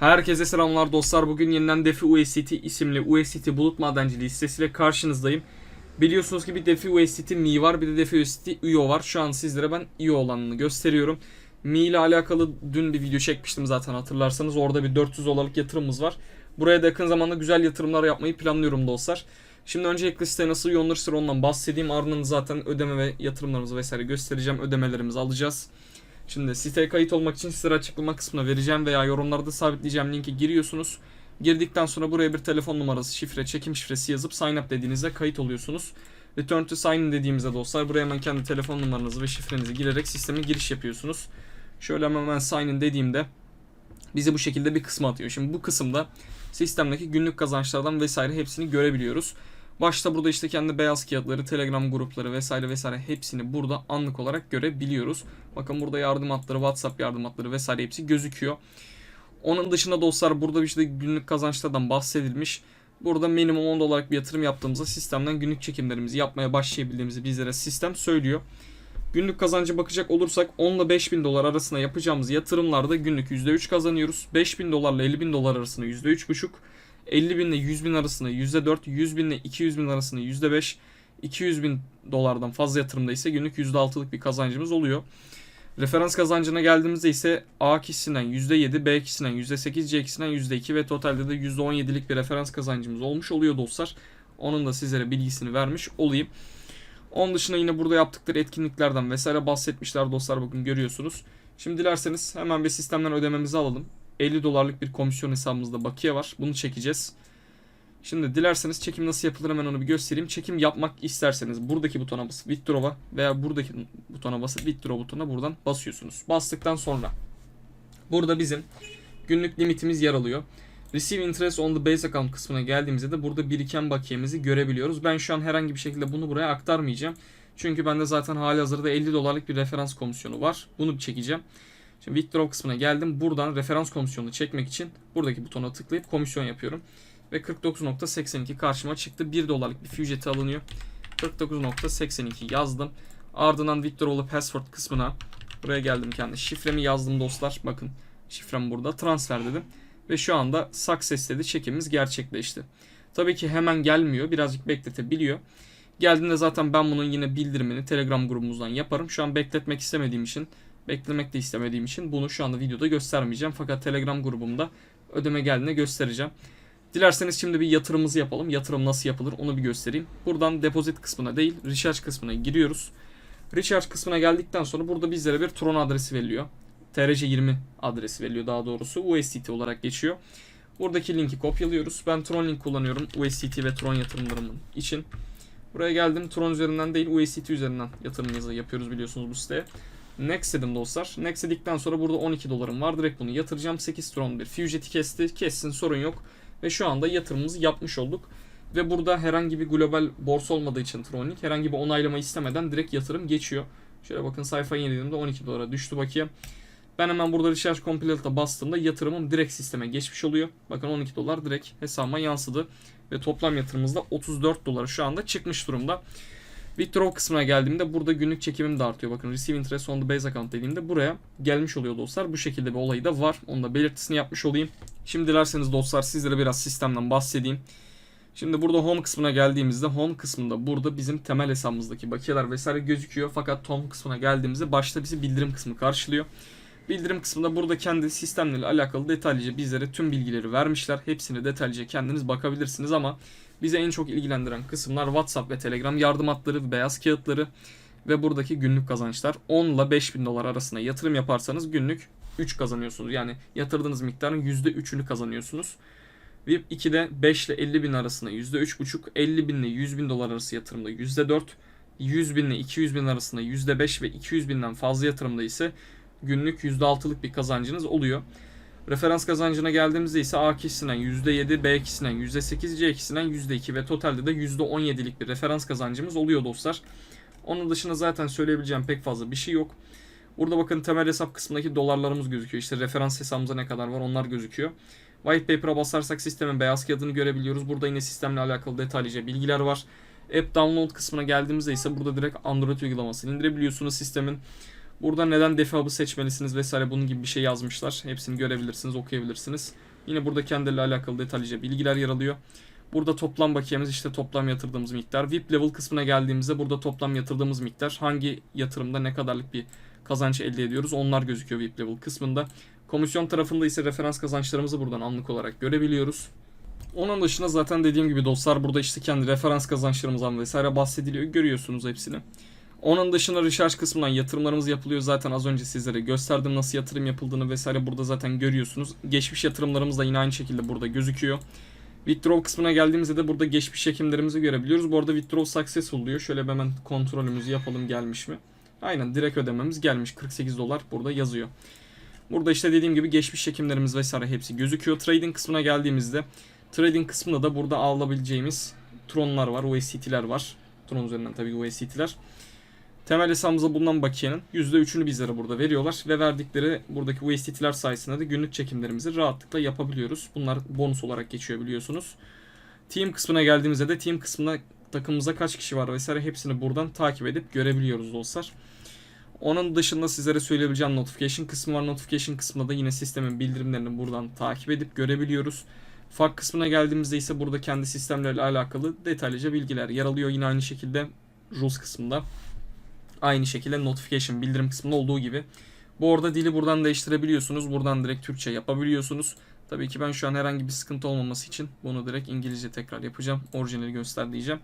Herkese selamlar dostlar. Bugün yeniden Defi USDT isimli USDT bulut madenciliği listesiyle karşınızdayım. Biliyorsunuz ki bir Defi USDT Mi var bir de Defi USDT IO var. Şu an sizlere ben IO olanını gösteriyorum. Mi ile alakalı dün bir video çekmiştim zaten hatırlarsanız. Orada bir 400 dolarlık yatırımımız var. Buraya da yakın zamanda güzel yatırımlar yapmayı planlıyorum dostlar. Şimdi öncelikle siteye nasıl yoğunlaşır ondan bahsedeyim. Ardından zaten ödeme ve yatırımlarımızı vesaire göstereceğim. Ödemelerimizi alacağız. Şimdi siteye kayıt olmak için sizlere açıklama kısmına vereceğim veya yorumlarda sabitleyeceğim linke giriyorsunuz. Girdikten sonra buraya bir telefon numarası, şifre, çekim şifresi yazıp sign up dediğinizde kayıt oluyorsunuz. Return to sign in dediğimizde dostlar buraya hemen kendi telefon numaranızı ve şifrenizi girerek sisteme giriş yapıyorsunuz. Şöyle hemen ben sign in dediğimde bizi bu şekilde bir kısma atıyor. Şimdi bu kısımda sistemdeki günlük kazançlardan vesaire hepsini görebiliyoruz. Başta burada işte kendi beyaz kağıtları, telegram grupları vesaire vesaire hepsini burada anlık olarak görebiliyoruz. Bakın burada yardım hatları, WhatsApp yardım hatları vesaire hepsi gözüküyor. Onun dışında dostlar burada işte günlük kazançlardan bahsedilmiş. Burada minimum 10 dolarlık bir yatırım yaptığımızda sistemden günlük çekimlerimizi yapmaya başlayabildiğimizi bizlere sistem söylüyor. Günlük kazancı bakacak olursak 10 ile 5000 dolar arasında yapacağımız yatırımlarda günlük %3 kazanıyoruz. 5000 dolarla 50 bin dolar arasında %3,5 50 bin ile 100 bin arasında %4, 100 bin ile 200 bin arasında %5, 200 bin dolardan fazla yatırımda ise günlük %6'lık bir kazancımız oluyor. Referans kazancına geldiğimizde ise A kişisinden %7, B kişisinden %8, C kişisinden %2 ve totalde de %17'lik bir referans kazancımız olmuş oluyor dostlar. Onun da sizlere bilgisini vermiş olayım. Onun dışında yine burada yaptıkları etkinliklerden vesaire bahsetmişler dostlar bakın görüyorsunuz. Şimdi dilerseniz hemen bir sistemden ödememizi alalım. 50 dolarlık bir komisyon hesabımızda bakiye var. Bunu çekeceğiz. Şimdi dilerseniz çekim nasıl yapılır hemen onu bir göstereyim. Çekim yapmak isterseniz buradaki butona basıp withdraw'a veya buradaki butona basıp withdraw butonuna buradan basıyorsunuz. Bastıktan sonra burada bizim günlük limitimiz yer alıyor. Receive interest on the base account kısmına geldiğimizde de burada biriken bakiyemizi görebiliyoruz. Ben şu an herhangi bir şekilde bunu buraya aktarmayacağım. Çünkü bende zaten hali hazırda 50 dolarlık bir referans komisyonu var. Bunu çekeceğim. Şimdi withdraw kısmına geldim. Buradan referans komisyonunu çekmek için buradaki butona tıklayıp komisyon yapıyorum. Ve 49.82 karşıma çıktı. 1 dolarlık bir fee ücreti alınıyor. 49.82 yazdım. Ardından withdraw'lı password kısmına buraya geldim kendi şifremi yazdım dostlar. Bakın şifrem burada. Transfer dedim. Ve şu anda success dedi. Çekimimiz gerçekleşti. Tabii ki hemen gelmiyor. Birazcık bekletebiliyor. Geldiğinde zaten ben bunun yine bildirimini Telegram grubumuzdan yaparım. Şu an bekletmek istemediğim için beklemek de istemediğim için bunu şu anda videoda göstermeyeceğim. Fakat Telegram grubumda ödeme geldiğinde göstereceğim. Dilerseniz şimdi bir yatırımımızı yapalım. Yatırım nasıl yapılır onu bir göstereyim. Buradan depozit kısmına değil recharge kısmına giriyoruz. Recharge kısmına geldikten sonra burada bizlere bir Tron adresi veriliyor. TRC20 adresi veriliyor daha doğrusu. USDT olarak geçiyor. Buradaki linki kopyalıyoruz. Ben Tron link kullanıyorum USDT ve Tron yatırımlarımın için. Buraya geldim. Tron üzerinden değil USDT üzerinden yatırımımızı yapıyoruz biliyorsunuz bu siteye. Next dedim dostlar. Next dedikten sonra burada 12 dolarım var. Direkt bunu yatıracağım. 8 Tron bir ücreti kesti. Kessin sorun yok. Ve şu anda yatırımımızı yapmış olduk. Ve burada herhangi bir global borsa olmadığı için Tronlink herhangi bir onaylama istemeden direkt yatırım geçiyor. Şöyle bakın sayfayı yenilediğimde 12 dolara düştü bakayım. Ben hemen burada Recharge Complete'a bastığımda yatırımım direkt sisteme geçmiş oluyor. Bakın 12 dolar direkt hesabıma yansıdı. Ve toplam yatırımımız da 34 dolara şu anda çıkmış durumda. Withdraw kısmına geldiğimde burada günlük çekimim de artıyor. Bakın Receive Interest on the Base Account dediğimde buraya gelmiş oluyor dostlar. Bu şekilde bir olayı da var. Onu da belirtisini yapmış olayım. Şimdi dilerseniz dostlar sizlere biraz sistemden bahsedeyim. Şimdi burada home kısmına geldiğimizde home kısmında burada bizim temel hesabımızdaki bakiyeler vesaire gözüküyor. Fakat home kısmına geldiğimizde başta bizi bildirim kısmı karşılıyor. Bildirim kısmında burada kendi sistemlerle alakalı detaylıca bizlere tüm bilgileri vermişler. Hepsini detaylıca kendiniz bakabilirsiniz ama bize en çok ilgilendiren kısımlar WhatsApp ve Telegram yardım hatları, beyaz kağıtları ve buradaki günlük kazançlar. 10 ile 5000 dolar arasında yatırım yaparsanız günlük 3 kazanıyorsunuz. Yani yatırdığınız miktarın %3'ünü kazanıyorsunuz. VIP 2'de 5 ile 50 bin arasında %3,5, 50 bin ile 100 bin dolar arası yatırımda %4, 100 bin ile 200 bin arasında %5 ve 200 binden fazla yatırımda ise günlük %6'lık bir kazancınız oluyor. Referans kazancına geldiğimizde ise A kişisinden %7, B kişisinden %8, C kişisinden %2 ve totalde de %17'lik bir referans kazancımız oluyor dostlar. Onun dışında zaten söyleyebileceğim pek fazla bir şey yok. Burada bakın temel hesap kısmındaki dolarlarımız gözüküyor. İşte referans hesabımıza ne kadar var onlar gözüküyor. White Paper'a basarsak sistemin beyaz kağıdını görebiliyoruz. Burada yine sistemle alakalı detaylıca bilgiler var. App Download kısmına geldiğimizde ise burada direkt Android uygulamasını indirebiliyorsunuz sistemin. Burada neden defi hub'ı seçmelisiniz vesaire bunun gibi bir şey yazmışlar. Hepsini görebilirsiniz, okuyabilirsiniz. Yine burada kendileriyle alakalı detaylıca bilgiler yer alıyor. Burada toplam bakiyemiz işte toplam yatırdığımız miktar. VIP level kısmına geldiğimizde burada toplam yatırdığımız miktar. Hangi yatırımda ne kadarlık bir kazanç elde ediyoruz onlar gözüküyor VIP level kısmında. Komisyon tarafında ise referans kazançlarımızı buradan anlık olarak görebiliyoruz. Onun dışında zaten dediğim gibi dostlar burada işte kendi referans kazançlarımızdan vesaire bahsediliyor. Görüyorsunuz hepsini. Onun dışında research kısmından yatırımlarımız yapılıyor. Zaten az önce sizlere gösterdim nasıl yatırım yapıldığını vesaire burada zaten görüyorsunuz. Geçmiş yatırımlarımız da yine aynı şekilde burada gözüküyor. Withdraw kısmına geldiğimizde de burada geçmiş çekimlerimizi görebiliyoruz. Bu arada withdraw successful diyor. Şöyle hemen kontrolümüzü yapalım gelmiş mi? Aynen direkt ödememiz gelmiş. 48 dolar burada yazıyor. Burada işte dediğim gibi geçmiş çekimlerimiz vesaire hepsi gözüküyor. Trading kısmına geldiğimizde trading kısmında da burada alabileceğimiz Tron'lar var, USDT'ler var. Tron üzerinden tabii USDT'ler. Temel hesabımıza bulunan bakiyenin %3'ünü bizlere burada veriyorlar ve verdikleri buradaki USDT'ler sayesinde de günlük çekimlerimizi rahatlıkla yapabiliyoruz. Bunlar bonus olarak geçiyor biliyorsunuz. Team kısmına geldiğimizde de team kısmında takımımıza kaç kişi var vesaire hepsini buradan takip edip görebiliyoruz dostlar. Onun dışında sizlere söyleyebileceğim notification kısmı var. Notification kısmında da yine sistemin bildirimlerini buradan takip edip görebiliyoruz. FAQ kısmına geldiğimizde ise burada kendi sistemlerle alakalı detaylıca bilgiler yer alıyor. Yine aynı şekilde rules kısmında. Aynı şekilde notification bildirim kısmında olduğu gibi. Bu arada dili buradan değiştirebiliyorsunuz. Buradan direkt Türkçe yapabiliyorsunuz. Tabii ki ben şu an herhangi bir sıkıntı olmaması için bunu direkt İngilizce tekrar yapacağım. Orijinali göster diyeceğim.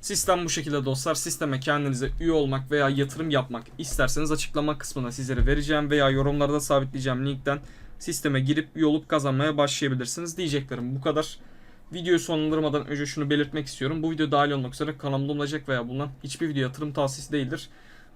Sistem bu şekilde dostlar. Sisteme kendinize üye olmak veya yatırım yapmak isterseniz açıklama kısmına sizlere vereceğim veya yorumlarda sabitleyeceğim linkten sisteme girip üye olup kazanmaya başlayabilirsiniz diyeceklerim. Bu kadar. Videoyu sonlandırmadan önce şunu belirtmek istiyorum. Bu video dahil olmak üzere kanalımda olacak veya bulunan hiçbir video yatırım tavsiyesi değildir.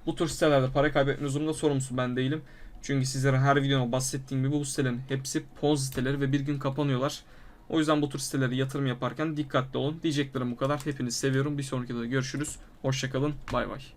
Bu tür sitelerde para kaybetme durumunda sorumlusu ben değilim. Çünkü sizlere her videoma bahsettiğim gibi bu sitelerin hepsi ponzi siteleri ve bir gün kapanıyorlar. O yüzden bu tür sitelere yatırım yaparken dikkatli olun. Diyeceklerim bu kadar. Hepinizi seviyorum. Bir sonraki videoda görüşürüz. Hoşçakalın. Bay bay.